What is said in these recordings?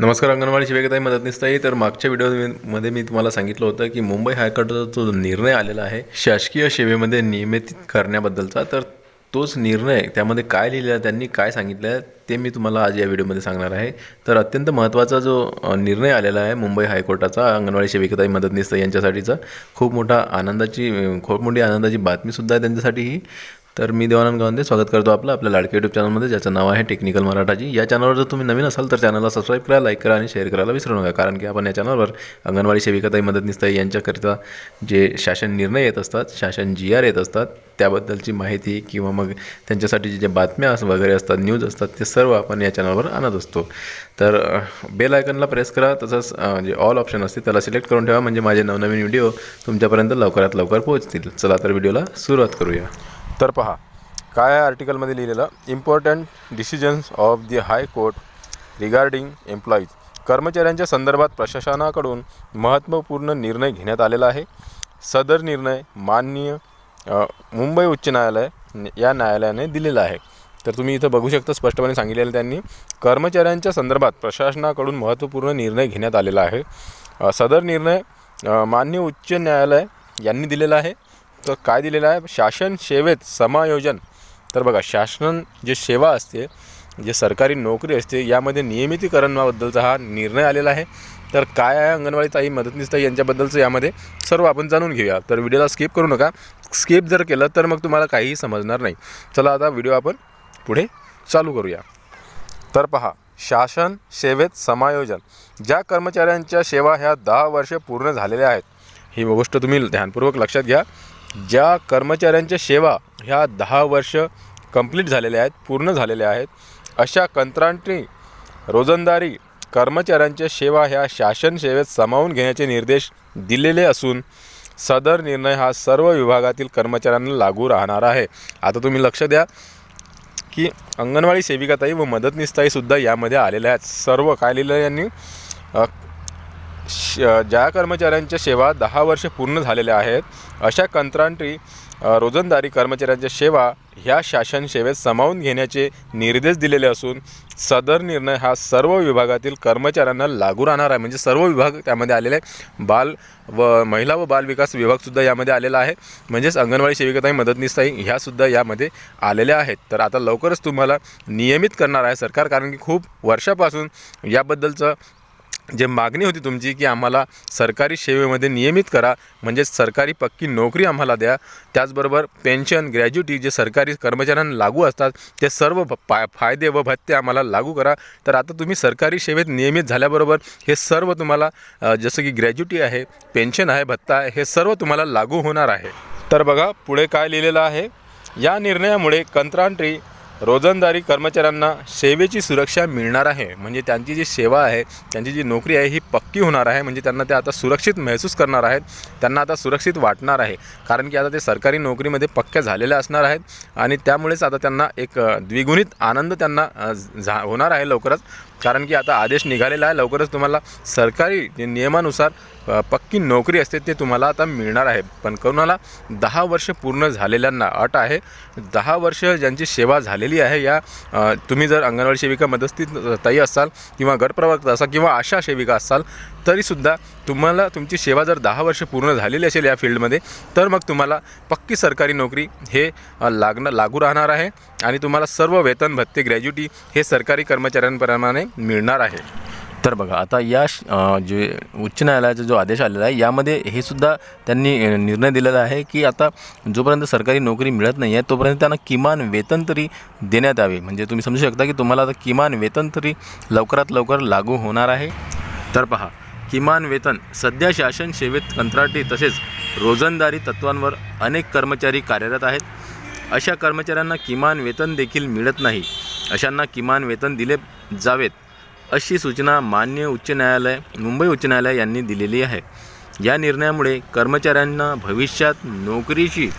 नमस्कार अंगणवाडी शिवेकताई मदतनीसताई. तर मागच्या व्हिडिओमध्ये मी तुम्हाला सांगितलं होतं की मुंबई हायकोर्टाचा जो निर्णय आलेला आहे शासकीय सेवेमध्ये नियमित करण्याबद्दलचा तर तोच निर्णय त्यामध्ये काय लिहिलं आहे त्यांनी काय सांगितलं आहे ते मी तुम्हाला आज या व्हिडिओमध्ये सांगणार आहे. तर अत्यंत महत्त्वाचा जो निर्णय आलेला आहे मुंबई हायकोर्टाचा अंगणवाडी सेविकताई मदतनीस यांच्यासाठीचा खूप मोठा आनंदाची खूप मोठी आनंदाची बातमीसुद्धा आहे त्यांच्यासाठी ही तर मी देवानंद गावंदे स्वागत करतो आपलं आपल्या लाडके यूट्यूब चॅनलमध्ये ज्याचं नाव आहे टेक्निकल मराठाची या चॅनलवर जर तुम्ही नवीन असाल तर चॅनलला सबस्क्राईब करा लाईक करा आणि शेअर करायला विसरू नका. कारण की आपण या चॅनलवर अंगणवाडी सेविकाताई मदतनीसताई यांच्याकरिता जे शासन निर्णय येत असतात शासन जी आर येत असतात त्याबद्दलची माहिती किंवा मग त्यांच्यासाठी जे बातम्या अस वगैरे असतात न्यूज असतात ते सर्व आपण या चॅनलवर आणत असतो. तर बेल आयकनला प्रेस करा तसंच जे ऑल ऑप्शन असते त्याला सिलेक्ट करून ठेवा. म्हणजे माझे नवनवीन व्हिडिओ तुमच्यापर्यंत लवकरात लवकर पोहोचतील. चला तर व्हिडिओला सुरुवात करूया. तर पहा. काय आर्टिकलमध्ये लिहिलेलं? Important decisions of the high court regarding employees कर्मचाऱ्यांच्या संदर्भात प्रशासनाकडून महत्त्वपूर्ण निर्णय घेण्यात आलेला आहे. सदर निर्णय माननीय मुंबई उच्च न्यायालय या न्यायालयाने दिलेला आहे. तर तुम्ही इथं बघू शकता स्पष्टपणे सांगितलेलं त्यांनी कर्मचाऱ्यांच्या संदर्भात प्रशासनाकडून महत्त्वपूर्ण निर्णय घेण्यात आलेला आहे. सदर निर्णय मान्य उच्च न्यायालय यांनी दिलेला आहे. तर काय दिलेलं आहे? शासन सेवेत समायोजन. तर बघा शासन जे सेवा असते जे सरकारी नोकरी असते यामध्ये नियमितीकरणाबद्दलचा हा निर्णय आलेला आहे. तर काय आहे अंगणवाडी ताई मदतनीस ताई यांच्याबद्दलचं यामध्ये? सर्व आपण जाणून घेऊया. तर व्हिडिओला स्किप करू नका. स्किप जर केलं तर मग तुम्हाला काहीही समजणार नाही. चला आता व्हिडिओ आपण पुढे चालू करूया. तर पहा शासन सेवेत समायोजन. ज्या कर्मचाऱ्यांच्या सेवा ह्या दहा वर्षे पूर्ण झालेल्या आहेत ही गोष्ट तुम्ही ध्यानपूर्वक लक्षात घ्या. ज्या कर्मचाऱ्यांच्या सेवा ह्या दहा वर्ष कंप्लीट झालेल्या आहेत पूर्ण झालेल्या आहेत अशा कंत्राटी रोजंदारी कर्मचाऱ्यांच्या सेवा ह्या शासन सेवेत सामावून घेण्याचे निर्देश दिलेले असून सदर निर्णय हा सर्व विभागातील कर्मचाऱ्यांना लागू राहणार आहे. आता तुम्ही लक्ष द्या की अंगणवाडी सेविकाताई व मदतनीसताईसुद्धा यामध्ये आलेल्या आहेत. सर्व काय लिहिलं यांनी श- ज्या कर्मचाऱ्यांच्या सेवा दहा वर्ष पूर्ण झालेल्या आहेत अशा कंत्राटी रोजंदारी कर्मचाऱ्यांच्या सेवा ह्या शासन सेवेत सामावून घेण्याचे निर्देश दिलेले असून सदर निर्णय हा सर्व विभागातील कर्मचाऱ्यांना लागू राहणार आहे. म्हणजे सर्व विभाग त्यामध्ये आलेले आहे बाल व महिला व बाल विकास विभागसुद्धा यामध्ये आलेला आहे. म्हणजेच अंगणवाडी सेविकाताई मदतनीसताई ह्यासुद्धा यामध्ये आलेल्या आहेत. तर आता लवकरच तुम्हाला नियमित करणार आहे सरकार कारण की खूप वर्षापासून याबद्दलचं जे मागणी होती तुमची की आम्हाला सरकारी सेवेमध्ये नियमित करा म्हणजेच सरकारी पक्की नोकरी आम्हाला द्या. त्याचबरोबर पेन्शन ग्रॅज्युटी जे सरकारी कर्मचाऱ्यांना लागू असतात ते सर्व पा फायदे व भत्ते आम्हाला लागू करा. तर आता तुम्ही सरकारी सेवेत नियमित झाल्याबरोबर हे सर्व तुम्हाला जसं की ग्रॅज्युटी आहे पेन्शन आहे भत्ता आहे हे सर्व तुम्हाला लागू होणार आहे. तर बघा पुढे काय लिहिलेलं आहे? या निर्णयामुळे कंत्राटी रोजंदारी कर्मचाऱ्यांना सेवेची सुरक्षा मिळणार आहे. म्हणजे त्यांची जी सेवा आहे त्यांची जी नोकरी आहे ही पक्की होणार आहे. म्हणजे त्यांना ते आता सुरक्षित महसूस करणार आहेत. त्यांना आता सुरक्षित वाटणार आहे. कारण की आता ते सरकारी नोकरीमध्ये पक्क्या झालेल्या असणार आहेत. आणि त्यामुळेच आता त्यांना एक द्विगुणित आनंद त्यांना झा होणार आहे लवकरच. कारण की आता आदेश निघालेला आहे. लवकरच तुम्हाला सरकारी नियमानुसार पक्की नोकरी असते ते तुम्हाला आता मिळणार आहे. पण कोणाला दहा वर्ष पूर्ण झालेल्यांना अट आहे. दहा वर्ष ज्यांची सेवा झालेली आहे. या तुम्ही जर अंगणवाडी सेविका मदस्तीत ताई असाल किंवा गटप्रवक्ता असाल किंवा आशा सेविका असाल तरीसुद्धा तुम्हाला तुमची सेवा जर दहा वर्ष पूर्ण झालेली असेल या फील्डमध्ये तर मग तुम्हाला पक्की सरकारी नोकरी हे लागणं लागू राहणार आहे आणि तुम्हाला सर्व वेतन भत्ते ग्रॅज्युटी हे सरकारी कर्मचाऱ्यांप्रमाणे मिळणार आहे. तर बघा आता या श- जे उच्च न्यायालयाचा जो आदेश आलेला आहे यामध्ये हे सुद्धा त्यांनी निर्णय दिलेला आहे की आता जोपर्यंत सरकारी नोकरी मिळत नाही आहे तोपर्यंत त्यांना किमान वेतन तरी देण्यात यावे. म्हणजे तुम्ही समजू शकता की तुम्हाला आता किमान वेतन तरी लवकरात लवकर लागू होणार आहे. तर पहा किमान वेतन सध्या शासन सेवेत कंत्राटी तसेच रोजंदारी तत्वांवर अनेक कर्मचारी कार्यरत आहेत. अशा कर्मचाऱ्यांना किमान वेतन देखील मिळत नाही. अशांना किमान वेतन दिले जावेत. अशी सूचना मान्य उच्च न्यायालय मुंबई उच्च न्यायालय यांनी दिलेली आहे. या निर्णयामुळे कर्मचाऱ्यांना भविष्यात नोकरीची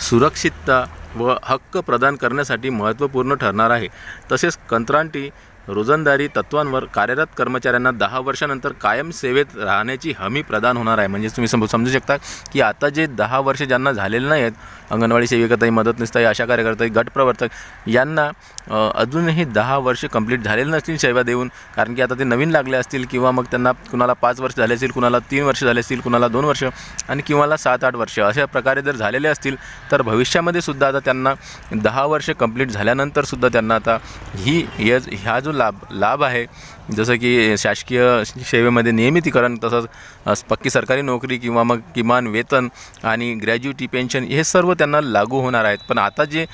सुरक्षितता व हक्क प्रदान करण्यासाठी महत्त्वपूर्ण ठरणार आहे. तसेच कंत्राटी रोजंदारी तत्वांवर कार्यरत कर्मचाऱ्यांना दहा वर्षानंतर कायम सेवेत राहण्याची हमी प्रदान होणार आहे. म्हणजे तुम्ही सम समजू शकता की आता जे दहा वर्ष ज्यांना झालेले नाही आहेत अंगणवाडी सेविकाताई मदतनीसताई आशा कार्यकर्ताई गटप्रवर्तक यांना अजूनही दहा वर्ष कंप्लीट झालेले नसतील सेवा देऊन कारण की आता ते नवीन लागले असतील किंवा मग त्यांना कुणाला पाच वर्ष झाले असतील कुणाला तीन वर्ष झाले असतील कुणाला दोन वर्ष आणि किंवा सात आठ वर्ष अशा प्रकारे जर झालेले असतील तर भविष्यामध्ये सुद्धा आता त्यांना दहा वर्ष कंप्लीट झाल्यानंतर सुद्धा त्यांना आता ही यज ह्या जो लाभ लाभ आहे. जसं की शासकीय सेवेमध्ये नियमितीकरण तसंच पक्की सरकारी नोकरी किंवा मग किमान वेतन आणि ग्रॅज्युटी पेन्शन हे सर्व त्यांना लागू होणार आहेत. पण आता जे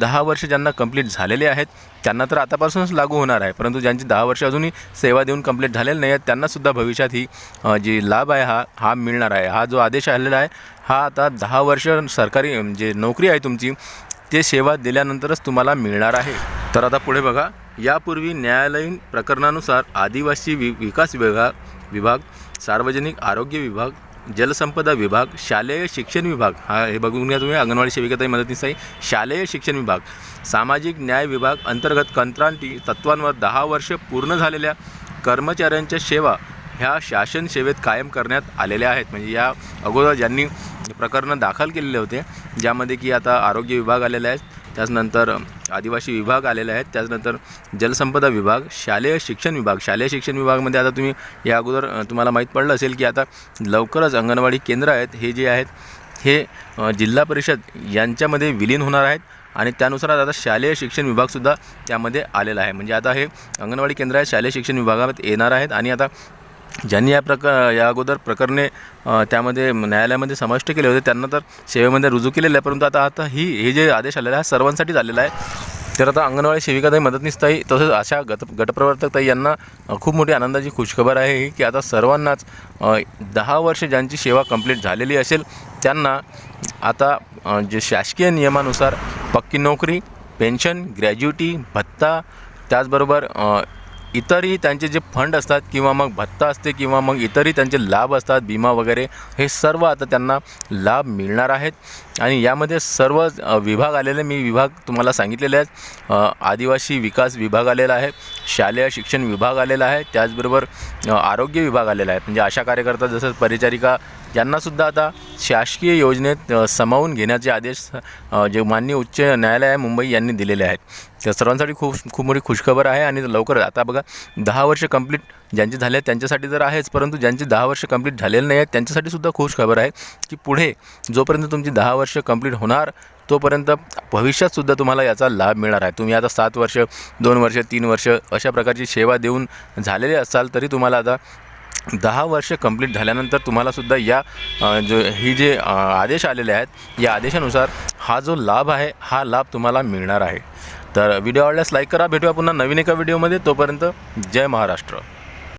दहा वर्ष ज्यांना कंप्लीट झालेले आहेत त्यांना तर आतापासूनच लागू होणार आहे. परंतु ज्यांची दहा वर्ष अजूनही सेवा देऊन कंप्लीट झालेले नाही आहेत त्यांनासुद्धा भविष्यात ही जी लाभ आहे हा हा मिळणार आहे. हा जो आदेश आलेला आहे हा आता दहा वर्ष सरकारी जे नोकरी आहे तुमची ते सेवा दिल्यानंतरच तुम्हाला मिळणार आहे. तर आता पुढे बघा. यापूर्वी न्यायालयीन प्रकरणानुसार आदिवासी वि विकास विभाग विभाग सार्वजनिक आरोग्य विभाग जलसंपदा विभाग शालेय शिक्षण विभाग हा हे बघून घ्या तुम्ही अंगणवाडी सेविकाताई आहे शालेय शिक्षण विभाग सामाजिक न्याय विभाग अंतर्गत कंत्राटी तत्वांवर दहा वर्ष पूर्ण झालेल्या कर्मचाऱ्यांच्या सेवा ह्या शासन सेवेत कायम करण्यात आलेल्या आहेत. म्हणजे या अगोदर ज्यांनी प्रकरणं दाखल केलेले होते ज्यामध्ये की आता आरोग्य विभाग आलेले आहेत त्याचनंतर आदिवासी विभाग आलेले आहेत. त्याचनंतर जलसंपदा विभाग शालेय शिक्षण विभाग. शालेय शिक्षण विभागामध्ये आता तुम्ही या अगोदर तुम्हाला माहीत पडलं असेल की आता लवकरच अंगणवाडी केंद्र आहेत. हे जे आहेत हे जिल्हा परिषद यांच्यामध्ये विलीन होणार आहेत आणि त्यानुसार आता शालेय शिक्षण विभागसुद्धा त्यामध्ये आलेला आहे. म्हणजे आता हे अंगणवाडी केंद्र आहेत शालेय शिक्षण विभागात येणार आहेत आणि आता ज्यांनी या प्रक या अगोदर प्रकरणे त्यामध्ये न्यायालयामध्ये समाविष्ट केले होते त्यांना तर सेवेमध्ये रुजू केलेलं आहे परंतु आता आता ही हे जे आदेश आलेला आहे हा सर्वांसाठीच आलेला आहे. तर आता अंगणवाडी सेविकाताई मदतनीसताई तसंच अशा गट गटप्रवर्तकताई यांना खूप मोठी आनंदाची खुशखबर आहे ही की आता सर्वांनाच दहा वर्ष ज्यांची सेवा कंप्लीट झालेली असेल त्यांना आता जे शासकीय नियमानुसार पक्की नोकरी पेन्शन ग्रॅज्युटी भत्ता त्याचबरोबर इतरही त्यांचे जे फंड असतात किंवा मग भत्ता असते किंवा मग इतरही त्यांचे लाभ असतात विमा वगैरे हे सर्व आता त्यांना लाभ मिळणार आहेत. आणि यामध्ये सर्व विभाग आलेले मी विभाग तुम्हाला सांगितलेले आहेत. आदिवासी विकास विभाग आलेला आहे शालेय शिक्षण विभाग आलेला आहे त्याचबरोबर आरोग्य विभाग आलेला आहे. म्हणजे आशा कार्यकर्ता जसं परिचारिका यांनासुद्धा आता शासकीय योजनेत समावून सामावून घेण्याचे आदेश जे माननीय उच्च न्यायालय आहे मुंबई यांनी दिलेले आहेत. त्या सर्वांसाठी खूप खूप मोठी खुशखबर आहे आणि लवकर आता बघा दहा वर्ष कंप्लीट ज्यांचे झाले आहेत त्यांच्यासाठी तर आहेच परंतु ज्यांचे दहा वर्ष कंप्लीट झालेले नाही आहेत त्यांच्यासाठी सुद्धा खुश खबर आहे की पुढे जोपर्यंत तुमची दहा वर्ष कंप्लीट होणार तोपर्यंत भविष्यातसुद्धा तुम्हाला याचा लाभ मिळणार आहे. तुम्ही आता सात वर्ष दोन वर्ष तीन वर्ष अशा प्रकारची सेवा देऊन झालेले असाल तरी तुम्हाला आता दहा वर्ष कंप्लीट झाल्यानंतर तुम्हालासुद्धा या जो ही जे आदेश आलेले आहेत या आदेशानुसार हा जो लाभ आहे हा लाभ तुम्हाला मिळणार आहे. तर व्हिडिओ आवडल्यास लाईक करा. भेटूया पुन्हा नवीन एका व्हिडिओमध्ये तोपर्यंत जय महाराष्ट्र.